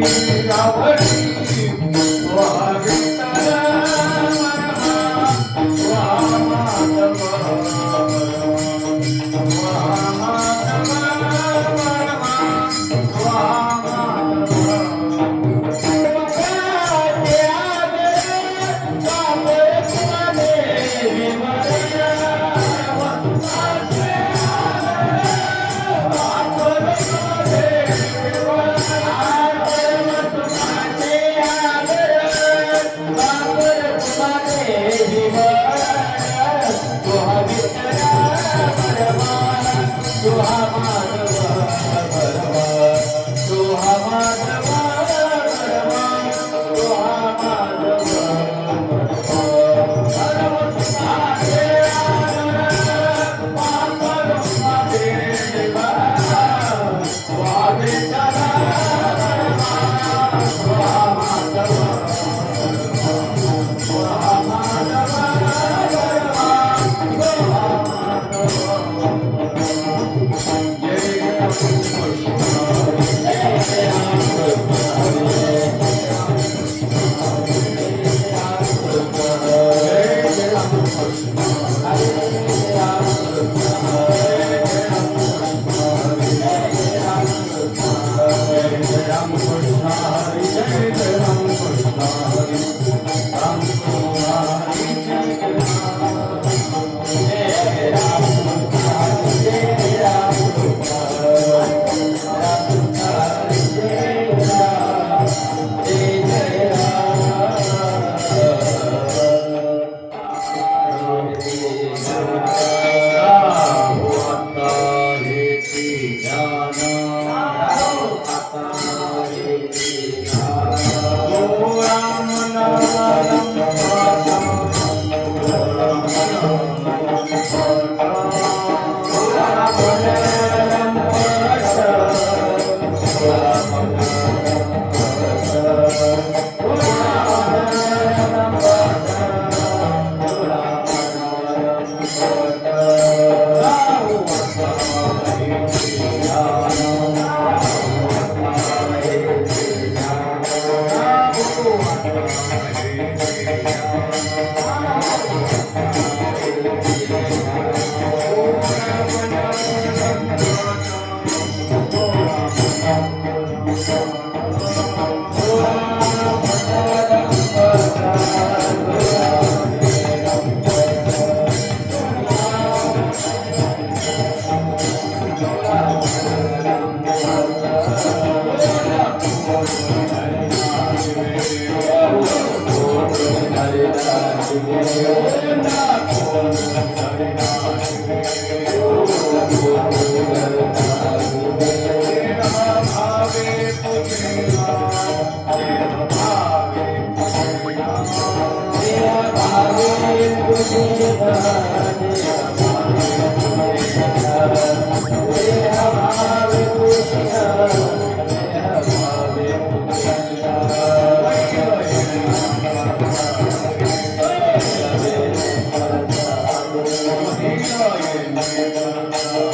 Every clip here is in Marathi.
रावणी 世界へ向けた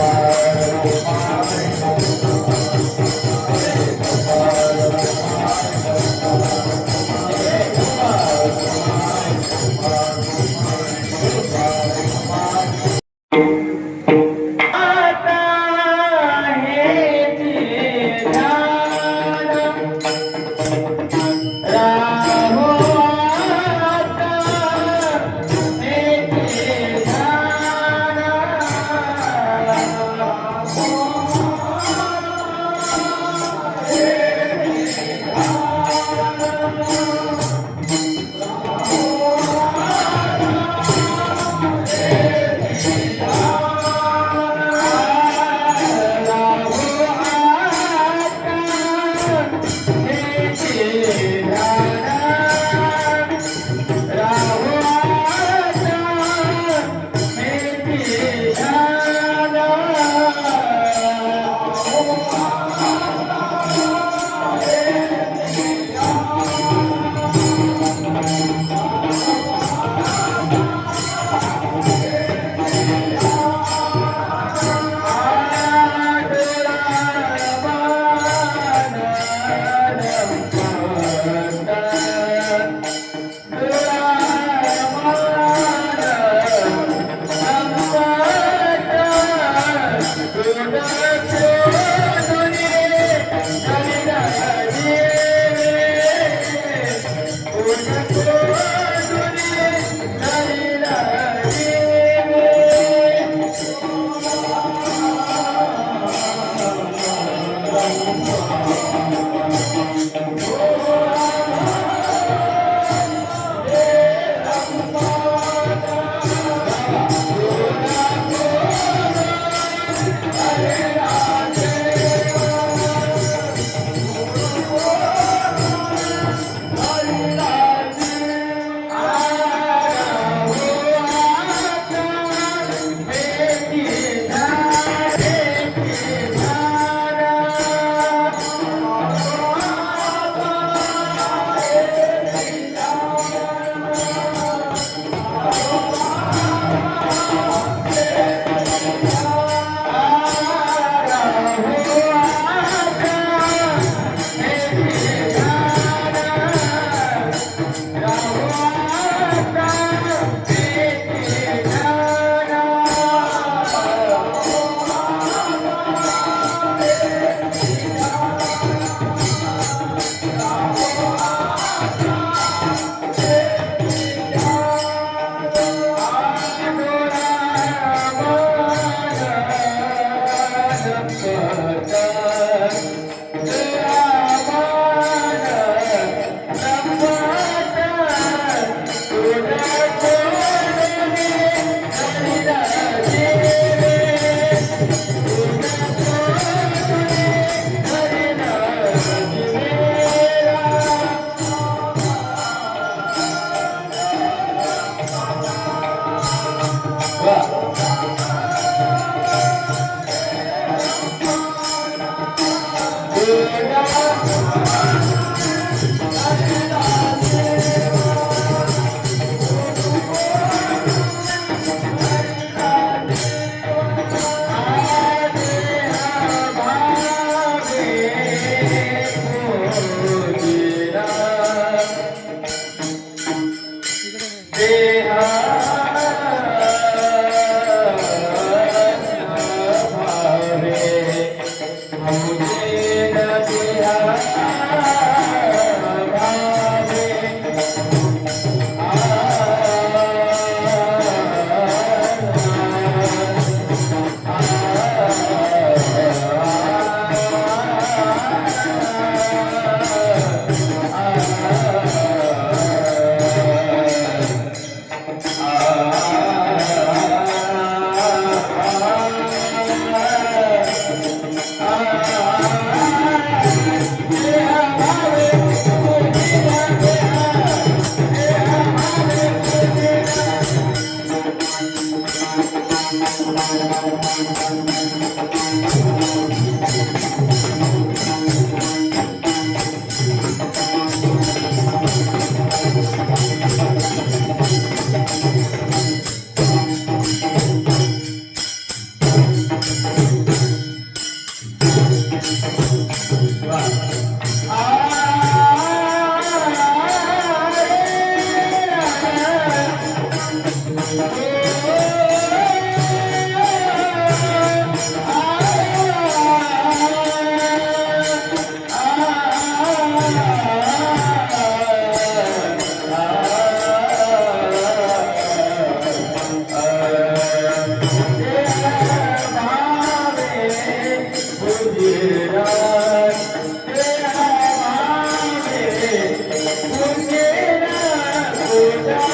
Bye.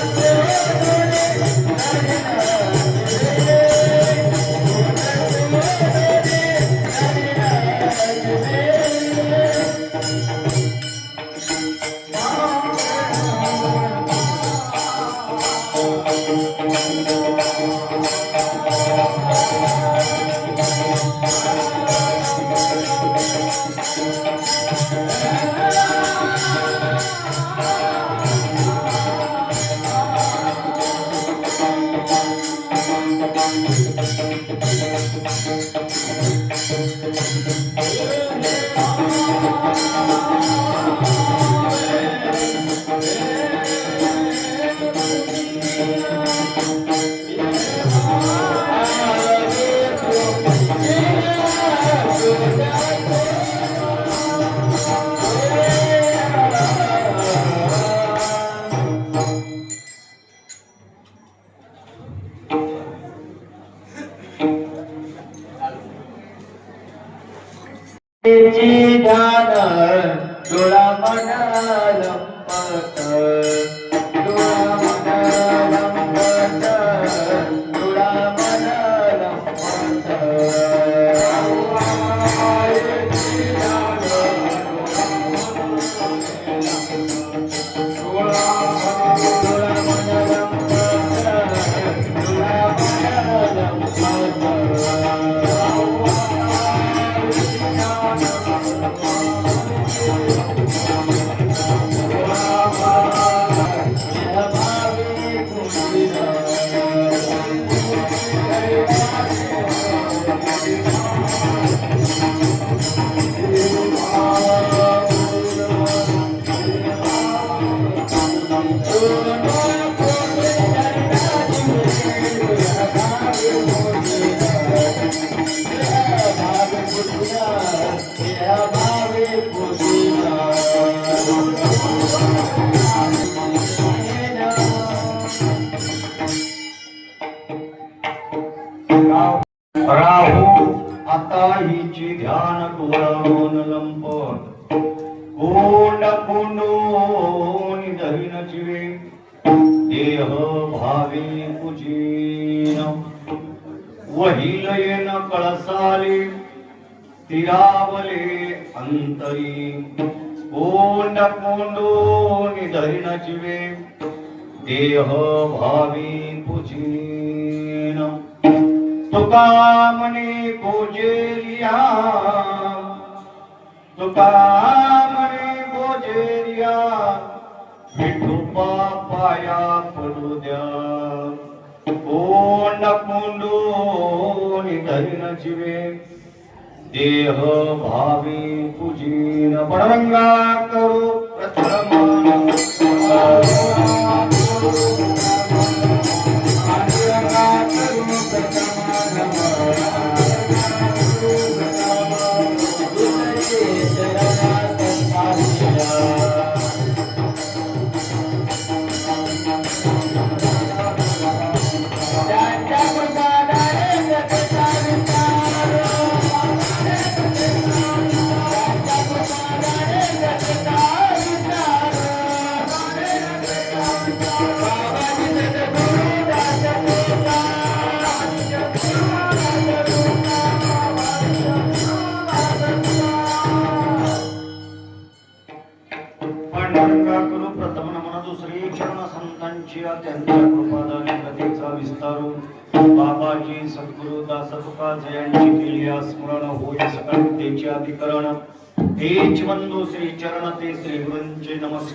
Gracias. राहू রিয়া দুপামনে বোঝে রিয়া মিঠু পাপায়া পড়ু দ্যা ও নকুন্ডু নিধন জীবে দেহ ভাবে পুজিন বড়রঙ্গা করো প্রথম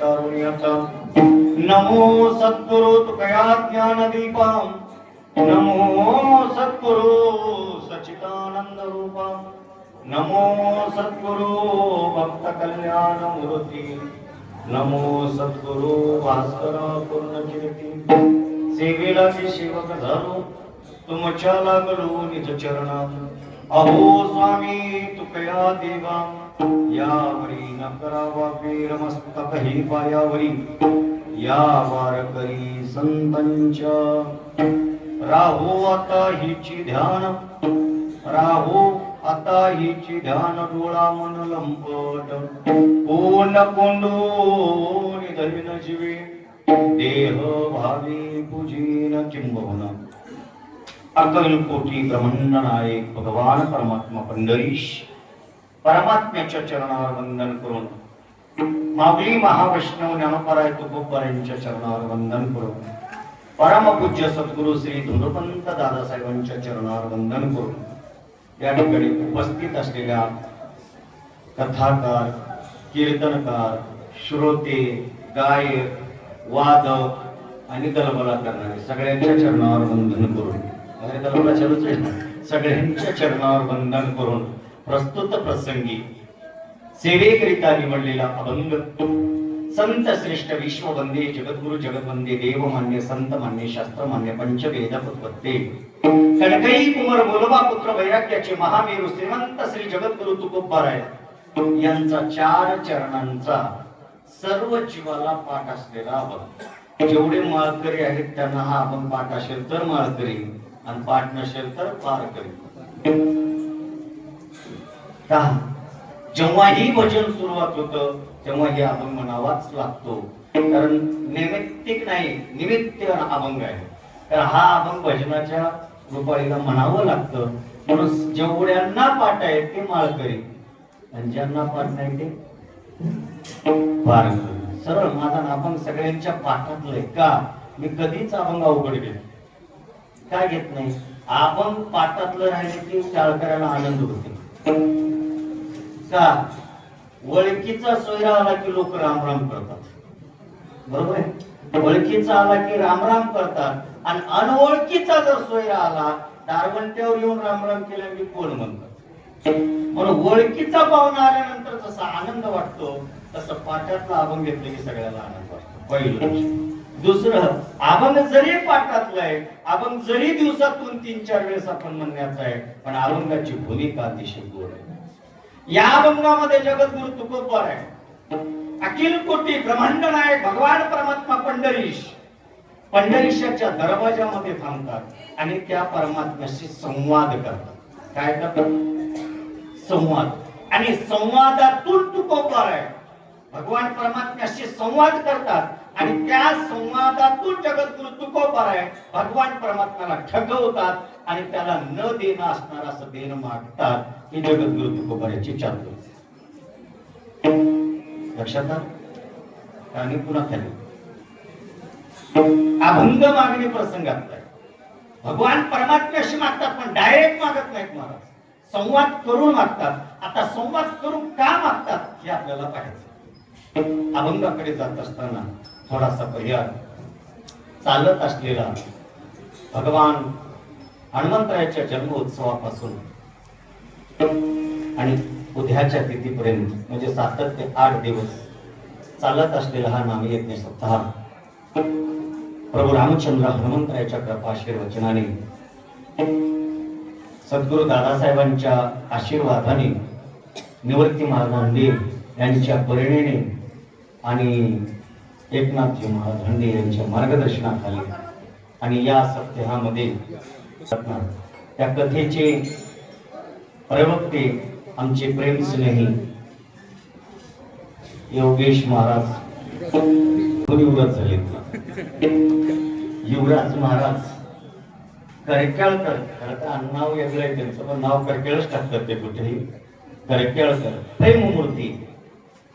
कारुण्याचा नमो सद्गुरु तुकया ज्ञान दीपा नमो सद्गुरु सचिदानंद रूपा नमो सद्गुरु भक्त कल्याण मूर्ती नमो सद्गुरु भास्कर पूर्ण कीर्ती सेवेला जे सेवक झालो तुमच्या लागलो निज चरणात अहो स्वामी तुकया देवा। यावरी न करावा पेर मस्तक पायावरी. या वारकरी संतांच्या राहो आता हिची ध्यान. राहो आता हिची ध्यान डोळा मन लंपट. कोण कोंडून धरीन जीवे. देह भावी पूजीन किंबहुना. अकल कोटी ब्रह्मंड नायक भगवान परमात्मा पंढरीश. परमात्म्याच्या चरणावर वंदन करून मागली महावैष्णव ज्ञानपराय तुकोपरायांच्या चरणावर वंदन करून परमपूज्य सद्गुरु श्री धुंडपंत दादासाहेबांच्या चरणावर वंदन करून या ठिकाणी उपस्थित असलेल्या कथाकार कीर्तनकार श्रोते गायक वादक आणि दलबला करणारे सगळ्यांच्या चरणावर वंदन करून दलबला चालूच आहे सगळ्यांच्या चरणावर वंदन करून प्रस्तुत प्रसंगी सेवेकरिता निवडलेला अभंग. संत श्रेष्ठ विश्ववंदे जगद्गुरु जगतवंदे देव मान्य संत मान्य शास्त्र मान्य पंचवेद पुत्वत्ते कणकई कुमार बोलबा पुत्र वैराग्याचे महामेरू श्रीमंत श्री जगद्गुरु तुकोबाराय. यांचा चार चरणांचा सर्व जीवाला पाठ असलेला अभंग. जेवढे माळकरी आहेत त्यांना हा अभंग पाठ असेल तर माळकरी आणि पाठ नसेल तर पार करी पारकरी जेव्हा ही भजन सुरुवात होतं तेव्हा हे अभंग म्हणावाच लागतो. कारण नैमित्तिक नाही निमित्त अभंग आहे. तर हा अभंग भजनाच्या रुपाळीला म्हणावं लागतं. म्हणून जेवढ्यांना पाठ आहे ते माळकरी आणि ज्यांना पाठ नाही ते? पारकरी सरळ माझा अभंग सगळ्यांच्या पाठातलं का? मी कधीच अभंग अवघड घेत काय घेत नाही? अभंग पाठातलं राहिले की टाळकऱ्याला आनंद होते. का? ओळखीचा सोयरा आला की लोक रामराम करतात. बरोबर आहे? ओळखीचा आला की रामराम करतात. आणि अनओळखीचा जर सोयरा आला दारवंट्यावर येऊन रामराम केल्या की कोण म्हणतात म्हणून ओळखीचा पाहुणा आल्यानंतर जसा आनंद वाटतो तसं पाठातला अभंग घेतलं की सगळ्याला आनंद वाटतो. पहिलं दुसरं अभंग जरी पाठातलं आहे अभंग जरी दिवसातून तीन चार वेळेस आपण म्हणण्याचा आहे पण अभंगाची भूमिका अतिशय गोड आहे. या अभंगामध्ये जगद्गुरु तुकोबर आहे. अखिल कोटी ब्रह्मांड नायक भगवान परमात्मा पंढरीश. पंढरीशाच्या दरवाजामध्ये थांबतात आणि त्या परमात्म्याशी संवाद करतात. काय करतात? संवाद. आणि संवादातून तुकोबर आहे. भगवान परमात्म्याशी संवाद करतात. आणि त्या संवादातून जगद्गुरु तुकोबर आहे भगवान परमात्म्याला ठगवतात आणि त्याला न देणं असणार असं देणं मागतात ही जगद्गुरु तुकोबाराची चातुर्य लक्षात आलं? आणि पुन्हा खाली. अभंग मागणी प्रसंगात भगवान परमात्म्याशी मागतात पण डायरेक्ट मागत नाहीत महाराज. संवाद करून मागतात. आता संवाद करून का मागतात हे आपल्याला पाहायचं अभंगाकडे जात असताना थोडासा पर्याय चालत असलेला भगवान हनुमंतरायाच्या जन्मोत्सवापासून आणि उद्याच्या तिथीपर्यंत म्हणजे सातत ते आठ दिवस चालत असलेला हा नामयज्ञ सप्ताह. प्रभू रामचंद्र हनुमंतरायाच्या कृपा आशीर्वचनाने सद्गुरु दादासाहेबांच्या आशीर्वादाने निवृत्ती महाराजांनी यांच्या परिणीने आणि एकनाथजी महाराज हंडे यांच्या मार्गदर्शनाखाली आणि या सप्ताहामध्ये त्या कथेचे प्रवक्ते आमचे प्रेम स्नेही योगेश महाराज युवराज झाले. युवराज महाराज करकेळकर खरं तर नाव वेगळं आहे त्यांचं पण नाव करकेळच टाकतात ते कुठेही. करकेळकर प्रेममूर्ती.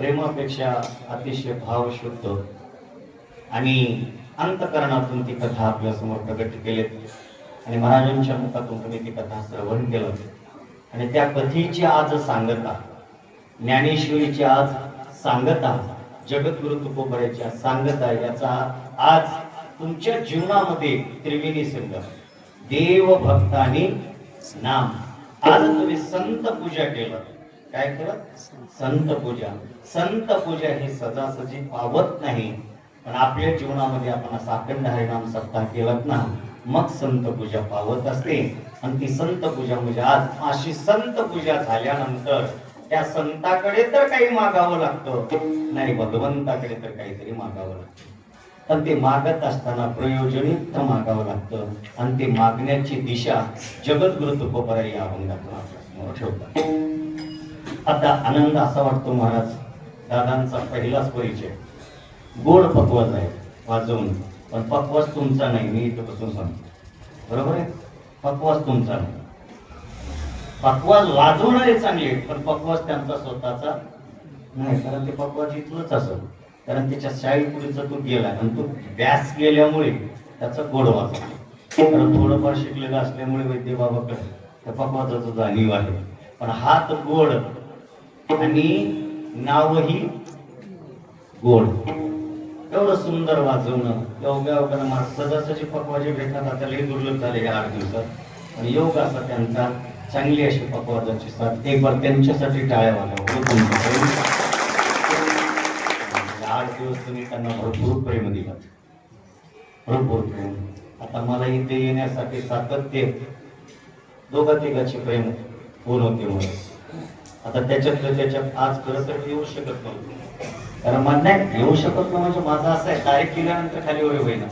प्रेमापेक्षा अतिशय भावशुद्ध. आणि अंतकरणातून ती कथा आपल्यासमोर प्रकट केलीत. आणि महाराजांच्या मुखातून तुम्ही ती कथा श्रवण केलं. आणि त्या कथेची आज सांगता ज्ञानेश्वरीची आज सांगता जगद्गुरु तुकोबऱ्याच्या सांगता याचा आज तुमच्या जीवनामध्ये त्रिवेणी संगम देव भक्ताने नाम. आज तुम्ही संत पूजा केलं. काय केलं? संत पूजा. संत पूजा ही सजासजी पावत नाही. पण आपल्या जीवनामध्ये आपण असा अखंड हरिनाम सप्ताह केलात ना मग संत पूजा पावत असते. आणि ती संत पूजा म्हणजे आज अशी संत पूजा झाल्यानंतर त्या संताकडे तर काही मागावं लागतं. नाही भगवंताकडे तर काहीतरी मागावं लागतं. पण ते मागत असताना प्रयोजनयुक्त मागावं लागतं. आणि ते मागण्याची दिशा जगद्गुरु तुकोबरा या अभंगातून आपल्यासमोर ठेवतात. आता आनंद असा वाटतो महाराज दादांचा पहिलाच परिचय. गोड पकवाज आहे वाजवून. पण पकवास तुमचा नाही मी इथं बसून सांगतो. बरोबर आहे? पकवास तुमचा नाही. पकवास वाजवणारे चांगले पण पकवास त्यांचा स्वतःचा नाही कारण ते पकवास इथलंच असं कारण त्याच्या शाळेपुढेचा तो गेला आणि तो व्यास गेल्यामुळे त्याचा गोड वाजतो कारण थोडंफार शिकलेलं असल्यामुळे वैद्य बाबाकडे त्या पकवासाचं जाणीव आहे. पण हात गोड आणि नावही गोड. एवढं सुंदर वाजवणं. योग्य योगानं मला सहजासहजी पकवाजे भेटतात. आता लई दुर्लभ झाले या आठ दिवसात. आणि योग असा त्यांचा चांगली अशी पकवाजाची साथ एक बार त्यांच्यासाठी टाळ्या वाल्या आठ दिवस तुम्ही त्यांना भरपूर प्रेम दिलं. भरपूर प्रेम. आता मला इथे येण्यासाठी सातत्य दोघा तिघाचे प्रेम पूर्ण होते मला आता त्याच्यातलं त्याच्यात आज खरं तर येऊ शकत नव्हतं कारण मला नाही येऊ शकत नाही म्हणजे माझं असं आहे तारीख केल्यानंतर खाली वर होईना.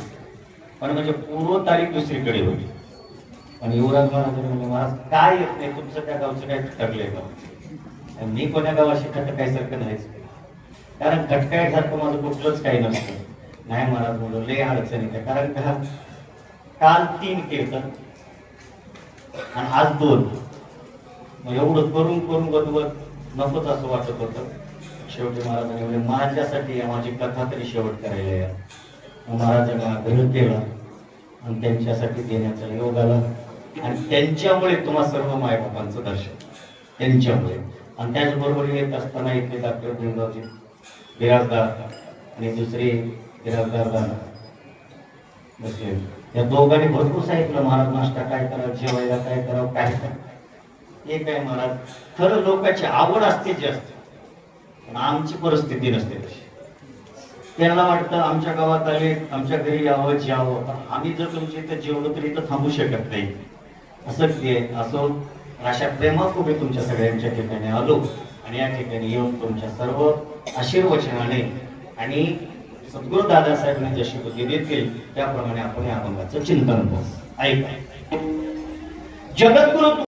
पण म्हणजे पूर्व तारीख दुसरीकडे होती. पण युवराज महाराज म्हणजे महाराज काय येत नाही? तुमचं त्या गावचं काय ठरलंय का? आणि मी कोण्या गावाशी खट काय सारखं नाहीच. कारण घटकायसारखं माझं कुठलंच काही नसतं. नाही महाराज म्हणून लय अडचणी येते. कारण का? काल तीन कीर्तन आणि आज दोन. मग एवढं करून करून बरोबर नकोच असं वाटत होतं. शेवटी महाराजांनी म्हणजे माझ्यासाठी माझी कथा तरी शेवट करायला या. महाराजांना विरोध आग्रह केला आणि त्यांच्यासाठी देण्याचा योग आला आणि त्यांच्यामुळे तुम्हा सर्व मायबापांचं दर्शन. त्यांच्यामुळे. आणि त्याचबरोबर येत असताना इथे डॉक्टर भीमरावजी बिराजदार आणि दुसरे बिराजदार दादा या दोघांनी भरपूर सांगितलं महाराज नाश्ता काय करावं? जेवायला काय करावं? काय करावं? एक आहे महाराज? खरं लोकांची आवड असते जास्त पण आमची परिस्थिती नसते तशी. त्यांना वाटतं आमच्या गावात आले आमच्या घरी यावं जावं पण आम्ही जर तुमच्या इथं जेवलो तरी इथं थांबू शकत नाही. असं असो अशा उभे तुमच्या सगळ्यांच्या ठिकाणी आलो आणि या ठिकाणी येऊन तुमच्या सर्व आशीर्वचनाने आणि सद्गुरु दादासाहेबांनी जशी बुद्धी देतील त्याप्रमाणे आपण या अभंगाचं चिंतन करू. ऐक. जगद्गुरु